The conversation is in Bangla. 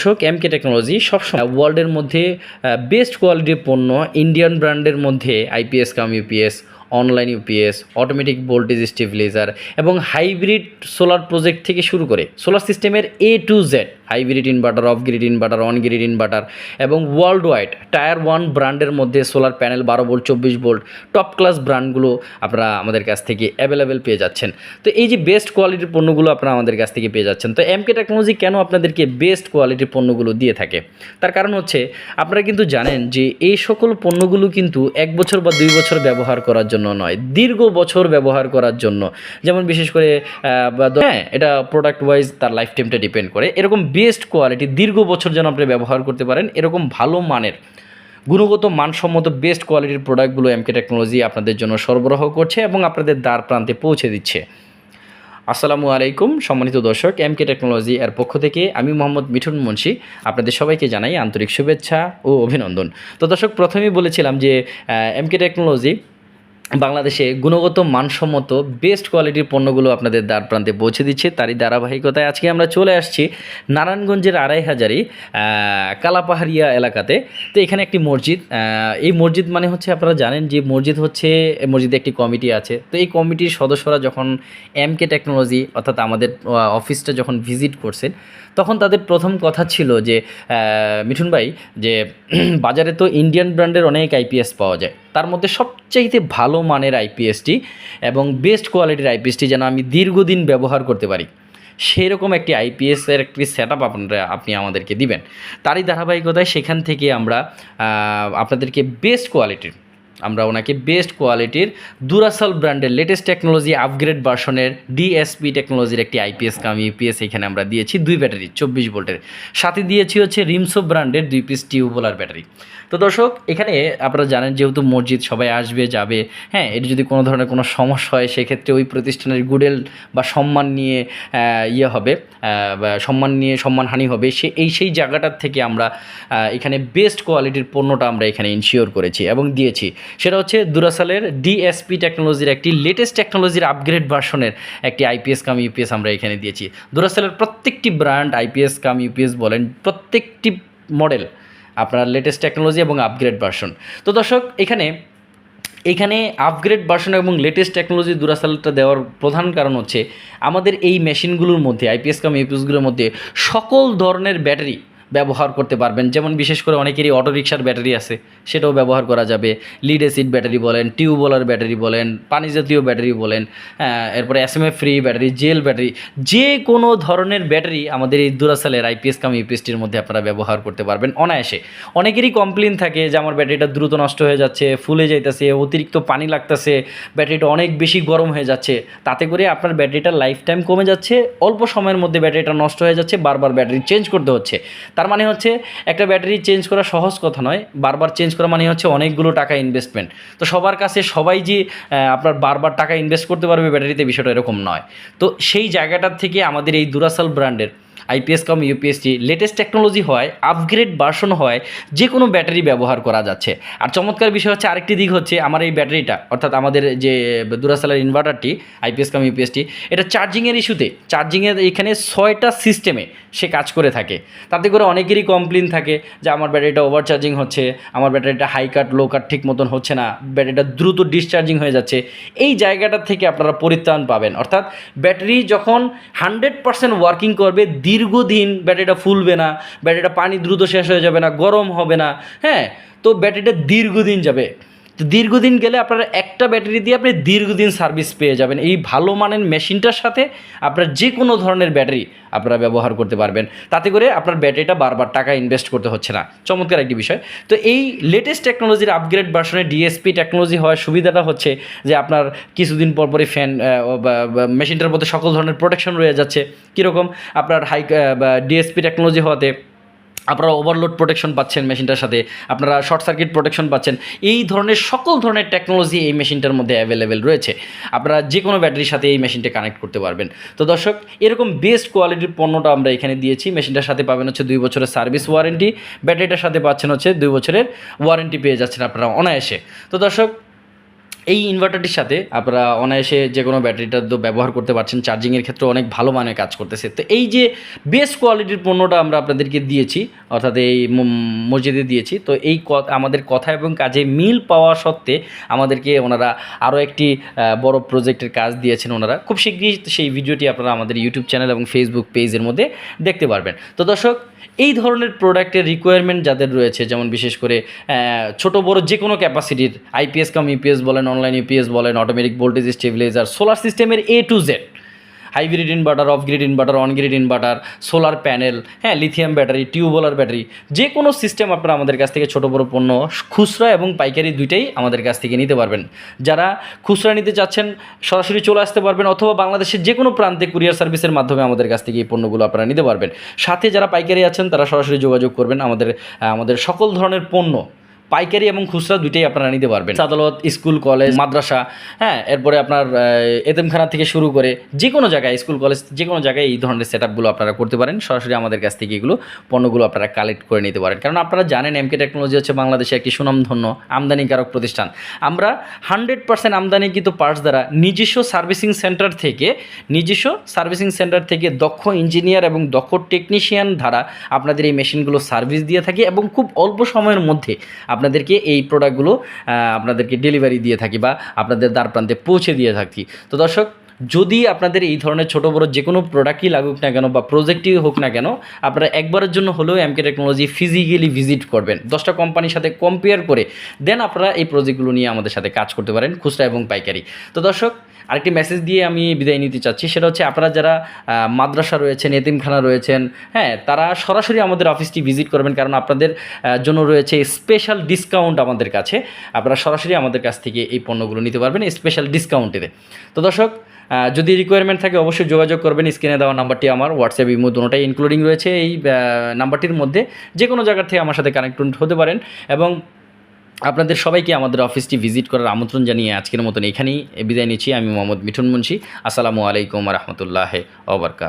দর্শক এমকে টেকনোলজি সবসময় ওয়ার্ল্ডের মধ্যে বেস্ট কোয়ালিটির পণ্য ইন্ডিয়ান ব্র্যান্ডের মধ্যে IPS cum UPS online UPS automatic voltage stabiliser এবং হাইব্রিড সোলার প্রজেক্ট থেকে শুরু করে সোলার সিস্টেমের A to Z hybrid inverter off grid inverter on grid inverter এবং ওয়ার্ল্ড ওয়াইড টায়ার ওয়ান ব্র্যান্ডের মধ্যে সোলার প্যানেল বারো ভোল্ট চব্বিশ ভোল্ট টপ ক্লাস ব্র্যান্ডগুলো আপনারা আমাদের কাছ থেকে অ্যাভেলেবেল পেয়ে যাচ্ছেন। তো এই যে বেস্ট কোয়ালিটির পণ্যগুলো আপনারা আমাদের কাছ থেকে পেয়ে যাচ্ছেন। তো এমকে টেকনোলজি কেন আপনাদেরকে বেস্ট কোয়ালিটির পণ্যগুলো দিয়ে থাকে? তার কারণ হচ্ছে আপনারা কিন্তু জানেন যে এই সকল পণ্যগুলো কিন্তু এক বছর বা দুই বছর ব্যবহার করার জন্য নয়, দীর্ঘ বছর ব্যবহার করার জন্য। যেমন বিশেষ করে হ্যাঁ এটা প্রোডাক্ট ওয়াইজ তার লাইফ টাইমটা ডিপেন্ড করে। এরকম বেস্ট কোয়ালিটি, দীর্ঘ বছর যেন আপনি ব্যবহার করতে পারেন, এরকম ভালো মানের, গুণগত মানসম্মত বেস্ট কোয়ালিটির প্রোডাক্টগুলো এমকে টেকনোলজি আপনাদের জন্য সরবরাহ করছে এবং আপনাদের দ্বার প্রান্তে পৌঁছে দিচ্ছে। আসসালামু আলাইকুম, সম্মানিত দর্শক এম কে টেকনোলজি এর পক্ষ থেকে আমি মোহাম্মদ মিঠুন মুন্সি, আপনাদের সবাইকে জানাই আন্তরিক শুভেচ্ছা ও অভিনন্দন। তো দর্শক, প্রথমেই বলেছিলাম যে এম কে টেকনোলজি বাংলাদেশে গুণগত মানসম্মত বেস্ট কোয়ালিটির পণ্যগুলো আপনাদের দ্বার প্রান্তে পৌঁছে দিচ্ছে। তারই ধারাবাহিকতায় আজকে আমরা চলে আসছি নারায়ণগঞ্জের আড়াই হাজারি কালাপাহাড়িয়া এলাকাতে। তো এখানে একটি মসজিদ এই মসজিদ মানে হচ্ছে আপনারা জানেন যে মসজিদ হচ্ছে, মসজিদে একটি কমিটি আছে। তো এই কমিটির সদস্যরা যখন এম কে টেকনোলজি অর্থাৎ আমাদের অফিসটা যখন ভিজিট করছেন, তখন তাদের প্রথম কথা ছিল যে মিঠুন ভাই, যে, বাজারে তো ইন্ডিয়ান ব্র্যান্ডের অনেক আইপিএস পাওয়া যায়। তার মধ্যে সবচাইতে ভালো মানের আইপিএসটি এবং বেস্ট কোয়ালিটির আইপিএসটি যেন আমি দীর্ঘদিন ব্যবহার করতে পারি। সেই রকম একটি আইপিএসের একটি সেট আপ আপনারা, আপনি আমাদেরকে দিবেন। তারই ধারাবাহিকতায় সেখান থেকে আমরা আপনাদেরকে বেস্ট কোয়ালিটির আমরা ওনাকে বেস্ট কোয়ালিটির দুরাসাল ব্র্যান্ডের লেটেস্ট টেকনোলজি আপগ্রেড ভার্সনের ডিএসপি টেকনোলজির একটি আইপিএস কাম ইউপিএস এখানে আমরা দিয়েছি, দুই ব্যাটারি চব্বিশ ভোল্টের সাথে দিয়েছি হচ্ছে রিমসো ব্র্যান্ডের দুই পিস টিউবওয়েলার ব্যাটারি তো দর্শক, এখানে আপনারা জানেন যেহেতু মসজিদ সবাই আসবে, যাবে হ্যাঁ এটি যদি কোনো ধরনের কোনো সমস্যা হয়, সেক্ষেত্রে ওই প্রতিষ্ঠানের গুডেল বা সম্মান নিয়ে ইয়ে হবে সম্মান নিয়ে সম্মানহানি হবে, সে, এই সেই জায়গাটার থেকে আমরা এখানে বেস্ট কোয়ালিটির পণ্যটা আমরা এখানে ইনশিওর করেছি এবং দিয়েছি। সেটা হচ্ছে দুরাসালের ডিএসপি টেকনোলজির একটি লেটেস্ট টেকনোলজির আপগ্রেড ভার্সনের একটি আইপিএস কাম ইউপিএস আমরা এখানে দিয়েছি। দুরাসালের প্রত্যেকটি ব্র্যান্ড আইপিএস কাম ইউপিএস বলেন, প্রত্যেকটি মডেল আপনার লেটেস্ট টেকনোলজি এবং আপগ্রেড ভার্সন তো দর্শক, এখানে এখানে আপগ্রেড ভার্সন এবং লেটেস্ট টেকনোলজি দুরাসালটা দেওয়ার প্রধান কারণ হচ্ছে আমাদের এই মেশিনগুলোর মধ্যে আইপিএস কাম ইউপিএসগুলোর মধ্যে সকল ধরনের ব্যাটারি ব্যবহার করতে পারবেন। যেমন বিশেষ করে অনেকেরই অটো রিক্সার ব্যাটারি আছে সেটাও ব্যবহার করা যাবে। লিড অ্যাসিড ব্যাটারি বলেন টিউবওয়েলার ব্যাটারি বলেন পানি জাতীয় ব্যাটারি বলেন হ্যাঁ, এরপরে S M A free battery gel battery যে কোনো ধরনের ব্যাটারি আমাদের এই দুরাসালের আইপিএস কাম ইউপিএসটির মধ্যে আপনারা ব্যবহার করতে পারবেন অনায়াসে। অনেকেরই কমপ্লেন থাকে যে আমার ব্যাটারিটা দ্রুত নষ্ট হয়ে যাচ্ছে ফুলে যাইতেছে অতিরিক্ত পানি লাগতেছে ব্যাটারিটা অনেক বেশি গরম হয়ে যাচ্ছে। তাতে করে আপনার ব্যাটারিটার লাইফ টাইম কমে যাচ্ছে অল্প সময়ের মধ্যে ব্যাটারিটা নষ্ট হয়ে যাচ্ছে বারবার ব্যাটারি চেঞ্জ করতে হচ্ছে। তার মানে হচ্ছে একটা ব্যাটারি চেঞ্জ করা সহজ কথা নয়, বারবার চেঞ্জ করা মানে হচ্ছে অনেকগুলো টাকা ইনভেস্টমেন্ট তো সবার কাছে সবাই যে আপনার বারবার টাকা ইনভেস্ট করতে পারবে ব্যাটারিতে বিষয়টা এরকম নয়। তো সেই জায়গাটার থেকে আমাদের এই দুরাসাল ব্র্যান্ডের আইপিএস কম ইউপিএসটি লেটেস্ট টেকনোলজি হয় আপগ্রেড ভার্সন হয় যে কোনো ব্যাটারি ব্যবহার করা যাচ্ছে। আর চমৎকার বিষয় হচ্ছে আরেকটি দিক হচ্ছে আমার এই ব্যাটারিটা অর্থাৎ আমাদের যে দুরাসালের ইনভার্টারটি আইপিএস কম ইউপিএসটি এটা চার্জিংয়ের ইস্যুতে চার্জিংয়ের এখানে ছয়টা সিস্টেমে সে কাজ করে থাকে। তাতে করে অনেকেরই কমপ্লেন থাকে যে আমার ব্যাটারিটা ওভার চার্জিং হচ্ছে, আমার ব্যাটারিটা হাই কাট লো কাট ঠিক মতন হচ্ছে না ব্যাটারিটা দ্রুত ডিসচার্জিং হয়ে যাচ্ছে। এই জায়গাটা থেকে আপনারা পরিত্রাণ পাবেন। অর্থাৎ ব্যাটারি যখন হান্ড্রেড পার্সেন্ট ওয়ার্কিং করবে দীর্ঘদিন ব্যাটারিটা ফুলবে না, ব্যাটারিটা পানি দ্রুত শেষ হয়ে যাবে না, গরম হবে না হ্যাঁ? তো ব্যাটারিটা দীর্ঘদিন যাবে। তো দীর্ঘদিন গেলে আপনার একটা ব্যাটারি দিয়ে আপনি দীর্ঘদিন সার্ভিস পেয়ে যাবেন। এই ভালো মানের মেশিনটার সাথে আপনার যে কোনো ধরনের ব্যাটারি আপনারা ব্যবহার করতে পারবেন। তাতে করে আপনার ব্যাটারিটা বারবার টাকা ইনভেস্ট করতে হচ্ছে না। চমৎকার একটি বিষয়। তো এই লেটেস্ট টেকনোলজির আপগ্রেড ভার্সনে ডিএসপি টেকনোলজি হওয়ার সুবিধাটা হচ্ছে যে আপনার কিছুদিন পর পরই ফ্যান মেশিনটার মধ্যে সকল ধরনের প্রোটেকশন রয়ে যাচ্ছে। কীরকম? আপনার হাই ডিএসপি টেকনোলজি হওয়াতে আপনারা ওভারলোড প্রোটেকশন পাচ্ছেন মেশিনটার সাথে, আপনারা শর্ট সার্কিট প্রোটেকশন পাচ্ছেন, এই ধরনের সকল ধরনের টেকনোলজি এই মেশিনটার মধ্যে অ্যাভেলেবেল রয়েছে। আপনারা যে কোনো ব্যাটারির সাথে এই মেশিনটা কানেক্ট করতে পারবেন। তো দর্শক, এরকম বেস্ট কোয়ালিটির পণ্যটা আমরা এখানে দিয়েছি। মেশিনটার সাথে পাবেন হচ্ছে দুই বছরের সার্ভিস ওয়ারেন্টি ব্যাটারিটার সাথে পাচ্ছেন হচ্ছে দুই বছরের ওয়ারেন্টি পেয়ে যাচ্ছেন আপনারা অনায়াসে। তো দর্শক এই ইনভার্টারটির সাথে আপনারা অনায়াসে যে কোনো ব্যাটারিটা তো ব্যবহার করতে পারছেন চার্জিংয়ের ক্ষেত্রে অনেক ভালো মানে কাজ করতেছে। তো এই যে বেস্ট কোয়ালিটির পণ্যটা আমরা আপনাদেরকে দিয়েছি, অর্থাৎ এই মসজিদে দিয়েছি, তো এই আমাদের কথা এবং কাজে মিল পাওয়া সত্ত্বে আমাদেরকে ওনারা আরও একটি বড় প্রজেক্টের কাজ দিয়েছেন ওনারা। খুব শীঘ্রই সেই ভিডিওটি আপনারা আমাদের ইউটিউব চ্যানেল এবং ফেসবুক পেজের মধ্যে দেখতে পারবেন। তো দর্শক, এই ধরনের প্রোডাক্টের রিকোয়ারমেন্ট যাদের রয়েছে, যেমন বিশেষ করে ছোট বড় যে কোনো ক্যাপাসিটির আইপিএস কাম ইউপিএস বলেন অনলাইন ইউপিএস বলেন অটোমেটিক ভোল্টেজ স্টেবিলাইজার সোলার সিস্টেমের A to Z hybrid inverter off grid inverter on grid inverter solar panel হ্যাঁ লিথিয়াম ব্যাটারি টিউবওয়েলার ব্যাটারি যে কোনো সিস্টেম আপনারা আমাদের কাছ থেকে ছোটো বড় পণ্য, খুচরা এবং পাইকারি দুইটাই আমাদের কাছ থেকে নিতে পারবেন। যারা খুচরা নিতে চাচ্ছেন, সরাসরি চলে আসতে পারবেন, অথবা বাংলাদেশের যে কোনো প্রান্তে কুরিয়ার সার্ভিসের মাধ্যমে আমাদের কাছ থেকে এই পণ্যগুলো আপনারা নিতে পারবেন। সাথে যারা পাইকারি আছেন, তারা সরাসরি যোগাযোগ করবেন আমাদের আমাদের সকল ধরনের পণ্য পাইকারি এবং খুচরা দুইটাই আপনারা নিতে পারবেন। আদালত স্কুল, কলেজ, মাদ্রাসা হ্যাঁ এরপরে আপনার এতিমখানা থেকে শুরু করে যে কোনো জায়গায়, স্কুল, কলেজ যে কোনো জায়গায় এই ধরনের সেট আপনারা করতে পারেন। সরাসরি আমাদের কাছ থেকে এগুলো পণ্যগুলো আপনারা কালেক্ট করে নিতে পারেন। কারণ আপনারা জানেন এমকে টেকনোলজি হচ্ছে বাংলাদেশে একটি সুনামধন্য, আমদানিকারক প্রতিষ্ঠান। আমরা হান্ড্রেড পার্সেন্ট আমদানিকৃত পার্টস দ্বারা নিজস্ব সার্ভিসিং সেন্টার থেকে, নিজস্ব সার্ভিসিং সেন্টার থেকে দক্ষ ইঞ্জিনিয়ার এবং দক্ষ টেকনিশিয়ান দ্বারা আপনাদের এই মেশিনগুলো সার্ভিস দিয়ে থাকি এবং খুব অল্প সময়ের মধ্যে আপনাদেরকে এই প্রোডাক্টগুলো আপনাদেরকে ডেলিভারি দিয়ে থাকি বা আপনাদের দ্বার প্রান্তে পৌঁছে দিয়ে থাকি। তো দর্শক, যদি আপনাদের এই ধরনের ছোট, বড় যে কোনো প্রোডাক্টই লাগুক না কেন বা প্রজেক্টই হোক না কেন, আপনারা একবারের জন্য হলেও এমকে টেকনোলজি ফিজিক্যালি ভিজিট করবেন। দশটা কোম্পানির সাথে কম্পেয়ার করে দেন আপনারা এই প্রজেক্টগুলো নিয়ে আমাদের সাথে কাজ করতে পারেন, খুচরা এবং পাইকারি। তো দর্শক আরেকটি মেসেজ দিয়ে আমি বিদায় নিতে চাচ্ছি, সেটা হচ্ছে আপনারা যারা মাদ্রাসা রয়েছেন, এতিমখানা রয়েছেন হ্যাঁ তারা সরাসরি আমাদের অফিসটি ভিজিট করবেন, কারণ আপনাদের জন্য রয়েছে স্পেশাল ডিসকাউন্ট আমাদের কাছে। আপনারা সরাসরি আমাদের কাছ থেকে এই পণ্যগুলো নিতে পারবেন স্পেশাল ডিসকাউন্টেতে তো দর্শক যদি রিকোয়ারমেন্ট থাকে অবশ্যই যোগাযোগ করবেন স্ক্রিনে দেওয়া নাম্বারটি আমার হোয়াটসঅ্যাপ ইমো দুটোটাই ইনক্লুডিং রয়েছে, এই নাম্বারটির মধ্যে যে কোনো জায়গার থেকে আমার সাথে কানেক্ট হতে পারেন এবং আপনাদের সবাইকে আমাদের অফিসটি ভিজিট করার আমন্ত্রণ জানিয়ে আজকের মতন এখানেই বিদায় নিচ্ছি। আমি মোহাম্মদ মিঠুন মুন্সি। আসসালামু আলাইকুম রহমতুল্লাহ ওবরকাত